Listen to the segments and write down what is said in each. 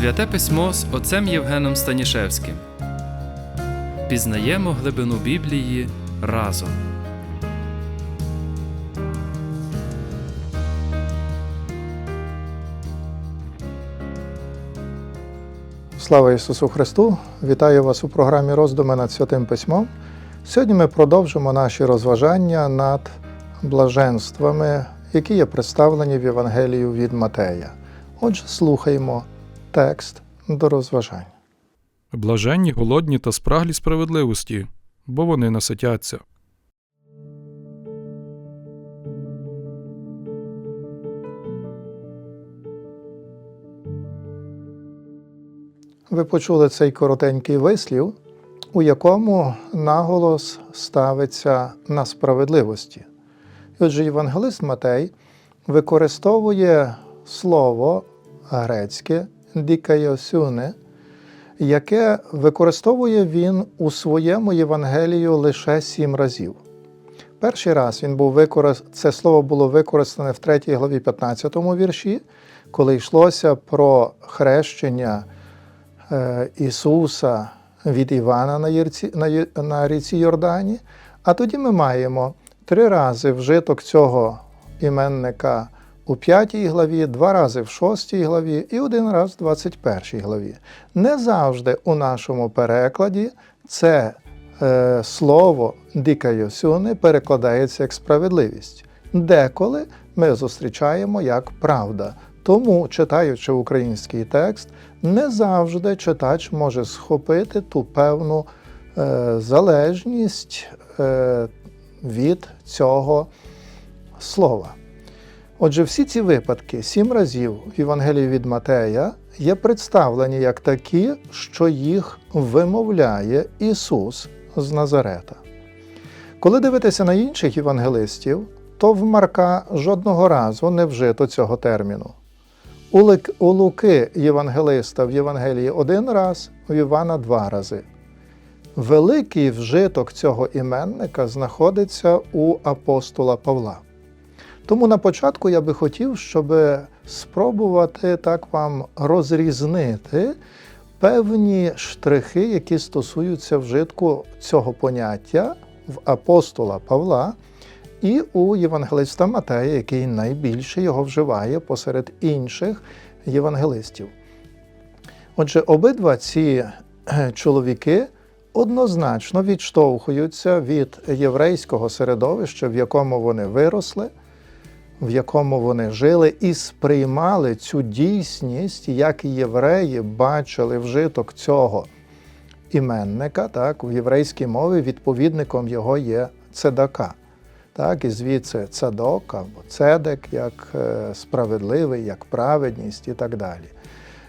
Святе письмо з отцем Євгеном Станішевським. Пізнаємо глибину Біблії разом. Слава Ісусу Христу! Вітаю вас у програмі роздуми над Святим Письмом. Сьогодні ми продовжимо наші розважання над блаженствами, які є представлені в Євангелію від Матея. Отже, слухаємо текст до розважань. Блаженні, голодні та спраглі справедливості, бо вони наситяться. Ви почули цей коротенький вислів, у якому наголос ставиться на справедливості. І отже, євангелист Матей використовує слово грецьке дікайосюне, яке використовує він у своєму Євангелію лише сім разів. Перший раз він був використ... це слово було використане в 3 главі 15 вірші, коли йшлося про хрещення е, Ісуса від Івана на, Єрці... на... На ріці Йордані. А тоді ми маємо три рази вжиток цього іменника у 5 главі, два рази в 6 главі і один раз в 21 главі. Не завжди у нашому перекладі це е, слово дикайосюни перекладається як справедливість. Деколи ми зустрічаємо як правда. Тому, читаючи український текст, не завжди читач може схопити ту певну е, залежність е, від цього слова. Отже, всі ці випадки сім разів в Євангелії від Матея є представлені як такі, що їх вимовляє Ісус з Назарета. Коли дивитися на інших євангелистів, то в Марка жодного разу не вжито цього терміну. У Луки Євангелиста в Євангелії один раз, у Івана два рази. Великий вжиток цього іменника знаходиться у апостола Павла. Тому на початку я би хотів, щоб спробувати так вам розрізнити певні штрихи, які стосуються вжитку цього поняття в апостола Павла і у євангелиста Матея, який найбільше його вживає посеред інших євангелистів. Отже, обидва ці е, чоловіки однозначно відштовхуються від єврейського середовища, в якому вони виросли, в якому вони жили, і сприймали цю дійсність, як і євреї бачили вжиток цього іменника. Так, в єврейській мові відповідником його є цедака. Так, і звідси цадок або цедек як е, справедливий, як праведність і так далі.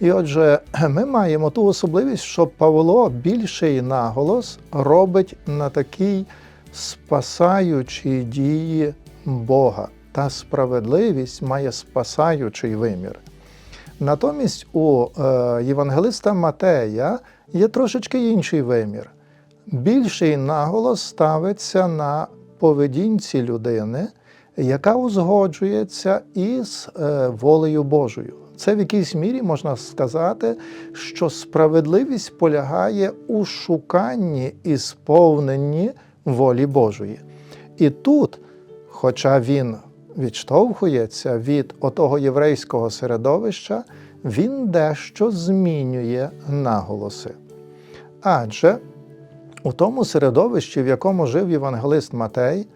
І отже, ми маємо ту особливість, що Павло більший наголос робить на такій спасаючій дії Бога. Та справедливість має спасаючий вимір. Натомість у е, Євангелиста Матея є трошечки інший вимір. Більший наголос ставиться на поведінці людини, яка узгоджується із е, волею Божою. Це в якійсь мірі можна сказати, що справедливість полягає у шуканні і сповненні волі Божої. І тут, хоча він відштовхується від отого єврейського середовища, він дещо змінює наголоси. Адже у тому середовищі, в якому жив євангелист Матей,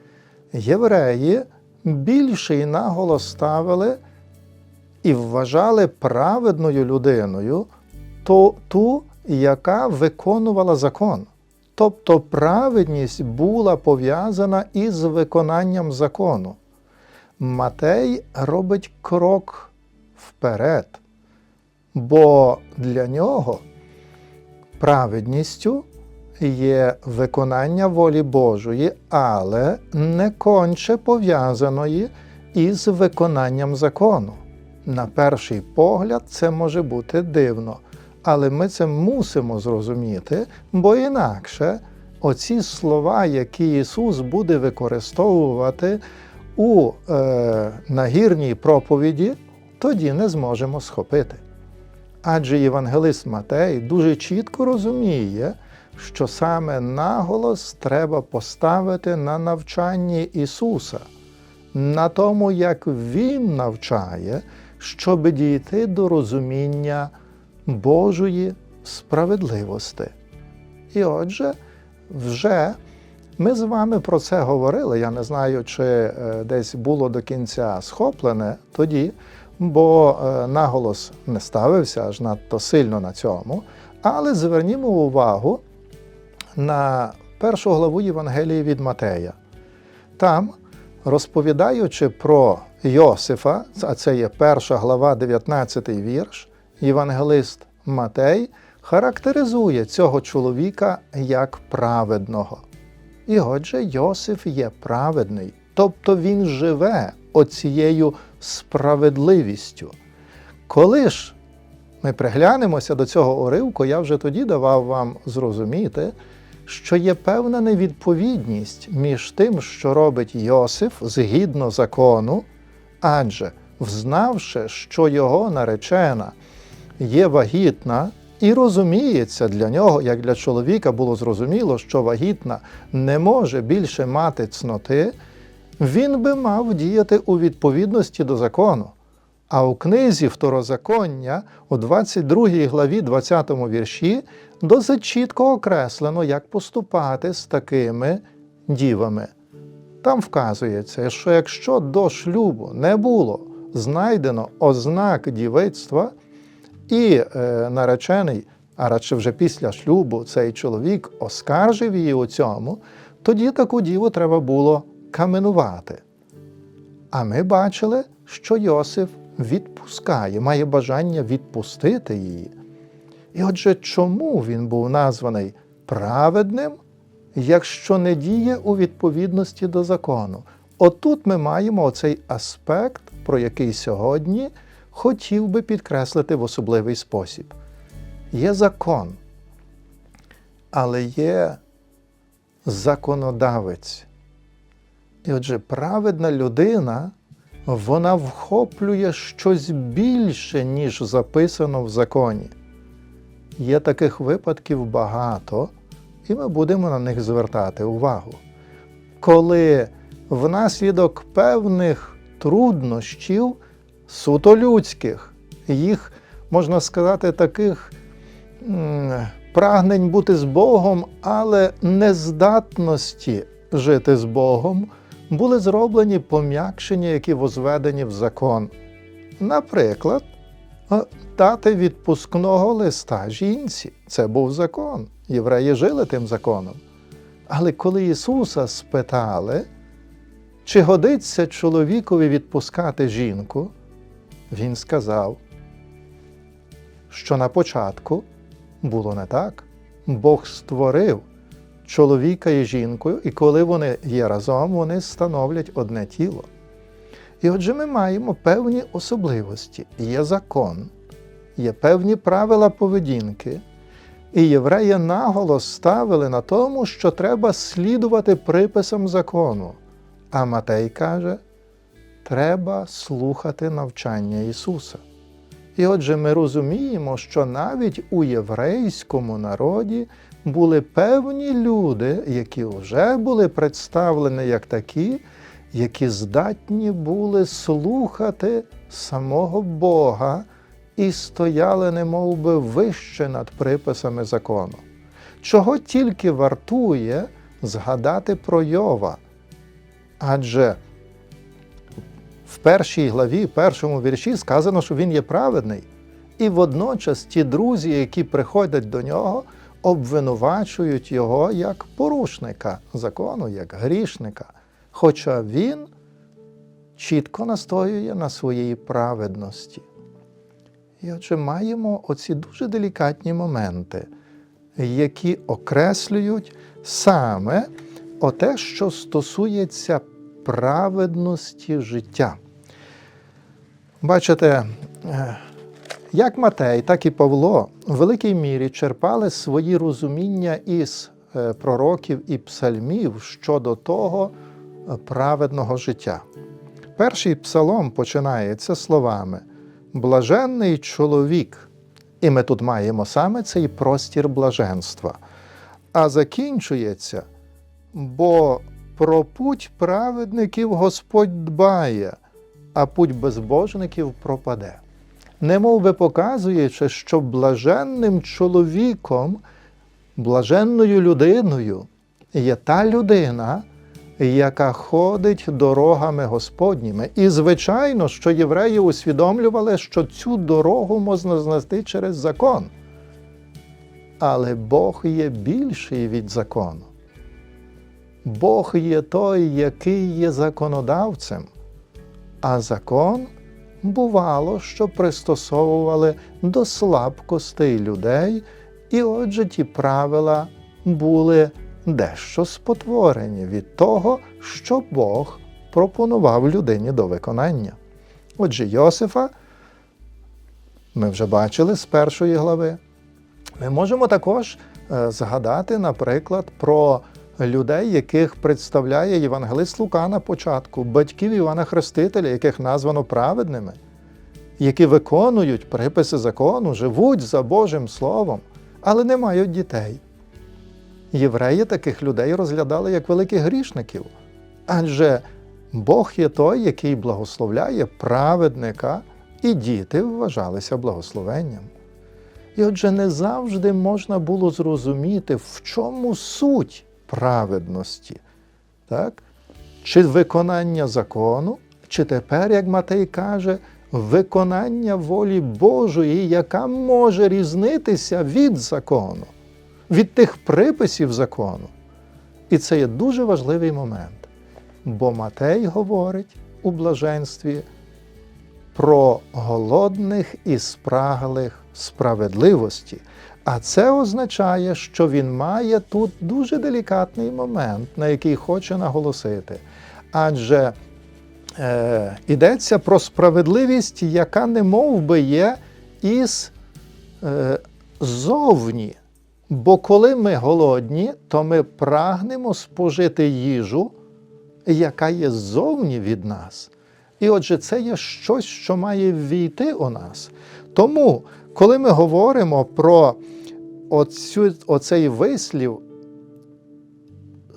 євреї більший наголос ставили і вважали праведною людиною то, ту, яка виконувала закон. Тобто праведність була пов'язана із виконанням закону. Матей робить крок вперед, бо для нього праведністю є виконання волі Божої, але не конче пов'язаної із виконанням закону. На перший погляд, це може бути дивно, але ми це мусимо зрозуміти, бо інакше оці слова, які Ісус буде використовувати у е, нагірній проповіді, тоді не зможемо схопити. Адже євангелист Матей дуже чітко розуміє, що саме наголос треба поставити на навчанні Ісуса, на тому, як Він навчає, щоб дійти до розуміння Божої справедливості. І отже, вже ми з вами про це говорили. Я не знаю, чи е, десь було до кінця схоплене тоді, бо е, наголос не ставився аж надто сильно на цьому. Але звернімо увагу на першу главу Євангелії від Матея. Там, розповідаючи про Йосифа, а це є перша глава, 19 вірш, євангелист Матей характеризує цього чоловіка як праведного. І отже, Йосиф є праведний, тобто він живе оцією справедливістю. Коли ж ми приглянемося до цього уривку, я вже тоді давав вам зрозуміти, що є певна невідповідність між тим, що робить Йосиф згідно закону, адже, взнавши, що його наречена є вагітна, і розуміється для нього, як для чоловіка було зрозуміло, що вагітна не може більше мати цноти, він би мав діяти у відповідності до закону. А у книзі Второзаконня, у 22 главі, 20 вірші, досить чітко окреслено, як поступати з такими дівами. Там вказується, що якщо до шлюбу не було знайдено ознак дівицтва, і е, наречений, а радше вже після шлюбу, цей чоловік оскаржив її у цьому, тоді таку діву треба було каменувати. А ми бачили, що Йосиф відпускає, має бажання відпустити її. І отже, чому він був названий праведним, якщо не діє у відповідності до закону? Отут ми маємо оцей аспект, про який сьогодні хотів би підкреслити в особливий спосіб. Є закон, але є законодавець. І отже, праведна людина, вона вхоплює щось більше, ніж записано в законі. Є таких випадків багато, і ми будемо на них звертати увагу. Коли внаслідок певних труднощів, суто людських, їх, можна сказати, таких прагнень бути з Богом, але нездатності жити з Богом, були зроблені пом'якшення, які возведені в закон. Наприклад, е, дати відпускного листа жінці. Це був закон. Євреї жили тим законом. Але коли Ісуса спитали, чи годиться чоловікові відпускати жінку, Він сказав, що на початку було не так. Бог створив чоловіка і жінкою, і коли вони є разом, вони становлять одне тіло. І отже, ми маємо певні особливості. Є закон, є певні правила поведінки, і євреї наголос ставили на тому, що треба слідувати приписам закону. А Матей каже, треба слухати навчання Ісуса. І отже, ми розуміємо, що навіть у єврейському народі були певні люди, які вже були представлені як такі, які здатні були слухати самого Бога і стояли немов би, вище над приписами закону. Чого тільки вартує згадати про Йова. Адже в першій главі, першому вірші сказано, що він є праведний. І водночас ті друзі, які приходять до нього, обвинувачують його як порушника закону, як грішника. Хоча він чітко настоює на своїй праведності. І отже, маємо оці дуже делікатні моменти, які окреслюють саме оте, що стосується праведності життя. Бачите, е, як Матей, так і Павло в великій мірі черпали свої розуміння із е, пророків і псальмів щодо того е, праведного життя. Перший псалом починається словами: Блаженний чоловік, І ми тут маємо саме цей простір блаженства. А закінчується, бо про путь праведників Господь дбає, а путь безбожників пропаде. Немов би показуючи, що блаженним чоловіком, блаженною людиною є та людина, яка ходить дорогами Господніми. І, звичайно, що євреї усвідомлювали, що цю дорогу можна знайти через закон. Але Бог є більший від закону. Бог є той, який є законодавцем, а закон бувало, що пристосовували до слабкостей людей, і отже ті правила були дещо спотворені від того, що Бог пропонував людині до виконання. Отже, Йосифа ми вже бачили з першої глави. Ми можемо також е, згадати, наприклад, про людей, яких представляє Євангелист Лука на початку, батьків Івана Хрестителя, яких названо праведними, які виконують приписи закону, живуть за Божим Словом, але не мають дітей. Євреї таких людей розглядали як великих грішників, адже Бог є той, який благословляє праведника, і діти вважалися благословенням. І отже, не завжди можна було зрозуміти, в чому суть праведності. Так? Чи виконання закону, чи тепер, як Матей каже, виконання волі Божої, яка може різнитися від закону, від тих приписів закону. І це є дуже важливий момент. Бо Матей говорить у блаженстві про голодних і спраглих справедливості. А це означає, що він має тут дуже делікатний момент, на який хоче наголосити. Адже е, йдеться про справедливість, яка не мов би є із е, зовні. Бо коли ми голодні, то ми прагнемо спожити їжу, яка є ззовні від нас. І отже, це є щось, що має ввійти у нас. Тому, коли ми говоримо про оцю, оцей вислів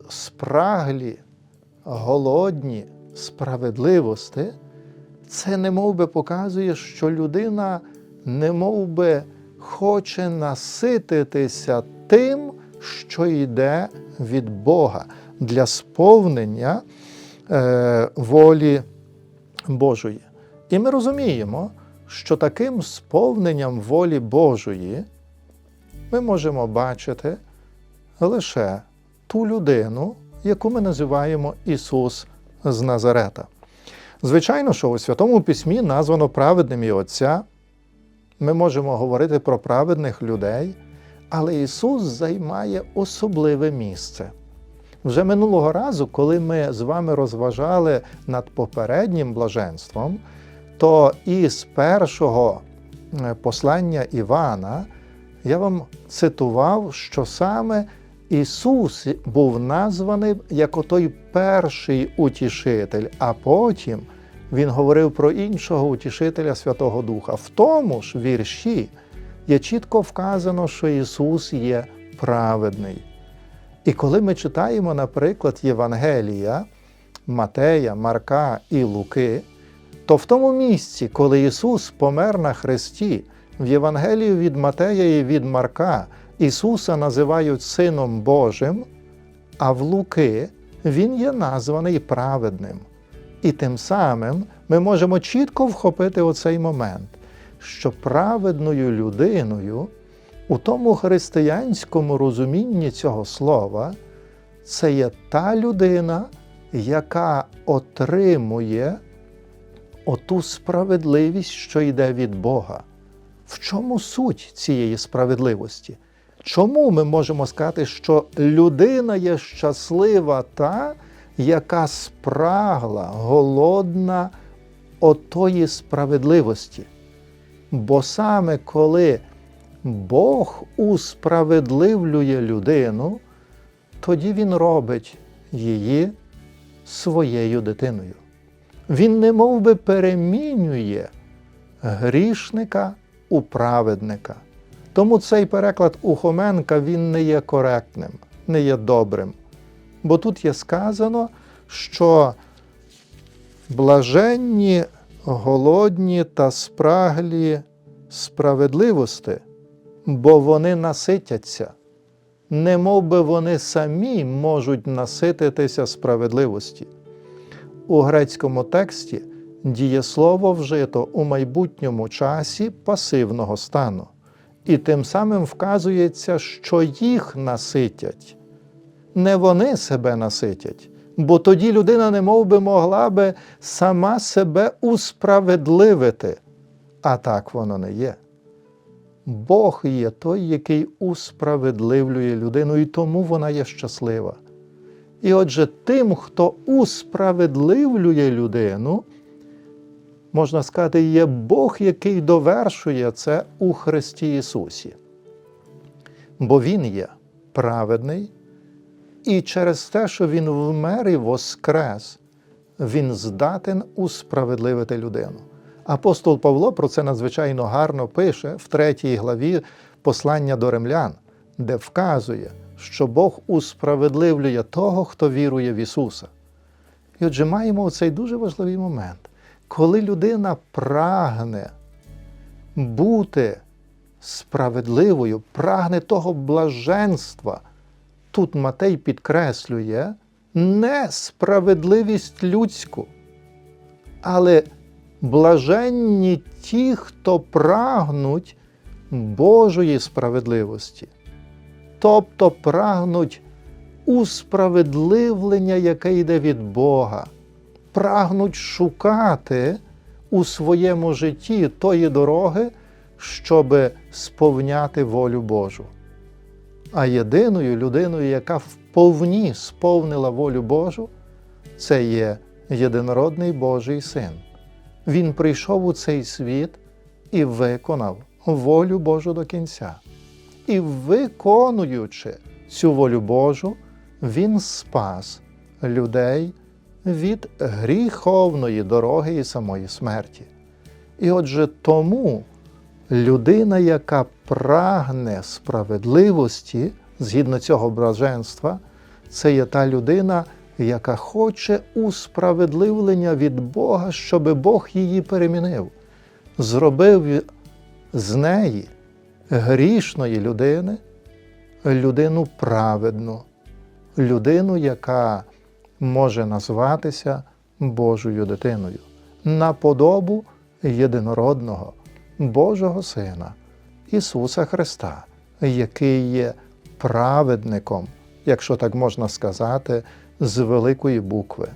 спраглі, голодні справедливості, це не би показує, що людина не би хоче насититися тим, що йде від Бога для сповнення е, волі Божої. І ми розуміємо, що таким сповненням волі Божої ми можемо бачити лише ту людину, яку ми називаємо Ісус з Назарета. Звичайно, що у Святому Письмі названо праведним і Отця. Ми можемо говорити про праведних людей, але Ісус займає особливе місце. Вже минулого разу, коли ми з вами розважали над попереднім блаженством, то із першого е, послання Івана я вам цитував, що саме Ісус був названий як отой перший утішитель, а потім Він говорив про іншого утішителя Святого Духа. В тому ж вірші є чітко вказано, що Ісус є праведний. І коли ми читаємо, наприклад, Євангелія Матея, Марка і Луки, то в тому місці, коли Ісус помер на Христі, в Євангелії від Матея і від Марка Ісуса називають Сином Божим, а в Луки Він є названий праведним. І тим самим ми можемо чітко вхопити оцей момент, що праведною людиною у тому християнському розумінні цього слова це є та людина, яка отримує оту справедливість, що йде від Бога. В чому суть цієї справедливості? Чому ми можемо сказати, що людина є щаслива та, яка спрагла, голодна отої справедливості? Бо саме коли Бог усправедливлює людину, тоді Він робить її своєю дитиною. Він не би перемінює грішника у праведника. Тому цей переклад у Хоменка він не є коректним, не є добрим. Бо тут є сказано, що блаженні, голодні та спраглі справедливості, бо вони наситяться, не мов би вони самі можуть насититися справедливості. У грецькому тексті дієслово вжито у майбутньому часі пасивного стану, і тим самим вказується, що їх наситять. Не вони себе наситять, бо тоді людина не мов би могла би сама себе усправедливити. А так воно не є. Бог є той, який усправедливлює людину, і тому вона є щаслива. І отже, тим, хто усправедливлює людину, можна сказати, є Бог, який довершує це у Христі Ісусі. Бо Він є праведний, і через те, що Він вмер і воскрес, Він здатен усправедливити людину. Апостол Павло про це надзвичайно гарно пише в третій главі послання до римлян, де вказує, що Бог усправедливлює того, хто вірує в Ісуса. І отже, маємо цей дуже важливий момент, коли людина прагне бути справедливою, прагне того блаженства. Тут Матей підкреслює не справедливість людську, але блаженні ті, хто прагнуть Божої справедливості, тобто прагнуть усправедливлення, яке йде від Бога, прагнуть шукати у своєму житті тої дороги, щоб сповняти волю Божу. А єдиною людиною, яка вповні сповнила волю Божу, це є єдинородний Божий Син. Він прийшов у цей світ і виконав волю Божу до кінця. І виконуючи цю волю Божу, Він спас людей від гріховної дороги і самої смерті. І отже, тому людина, яка прагне справедливості згідно цього блаженства, це є та людина, яка хоче усправедливлення від Бога, щоб Бог її перемінив, зробив з неї грішної людини людину праведну, людину, яка може назватися Божою дитиною, на подобу єдинородного Божого Сина Ісуса Христа, який є праведником, якщо так можна сказати, з великої букви.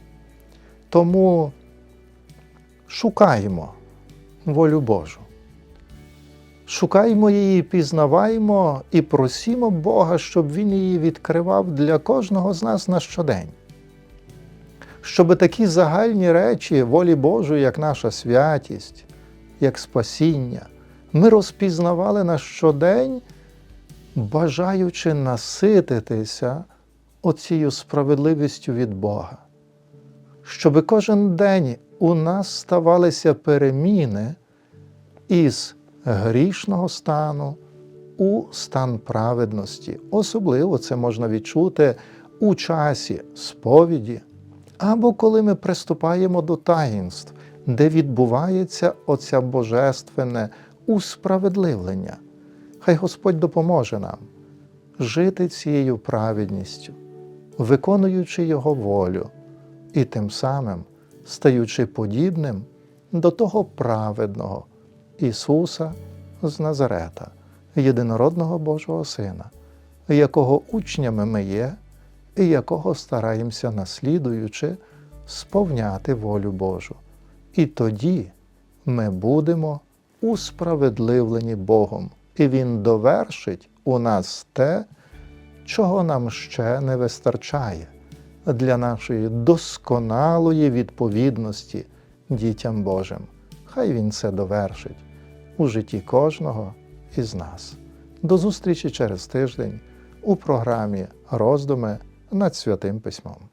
Тому шукаємо волю Божу. Шукаємо її, пізнаваємо і просімо Бога, щоб Він її відкривав для кожного з нас на щодень. Щоб такі загальні речі волі Божої, як наша святість, як спасіння, ми розпізнавали на щодень, бажаючи насититися оцією справедливістю від Бога. Щоб кожен день у нас ставалися переміни із грішного стану у стан праведності. Особливо це можна відчути у часі сповіді, або коли ми приступаємо до таїнств, де відбувається оця божественне усправедливлення. Хай Господь допоможе нам жити цією праведністю, виконуючи Його волю і тим самим стаючи подібним до того праведного Ісуса з Назарета, єдинородного Божого Сина, якого учнями ми є і якого стараємося, наслідуючи, сповняти волю Божу. І тоді ми будемо усправедливлені Богом, і Він довершить у нас те, чого нам ще не вистачає для нашої досконалої відповідності дітям Божим. Хай Він це довершить у житті кожного із нас. До зустрічі через тиждень у програмі Роздуми над Святим Письмом.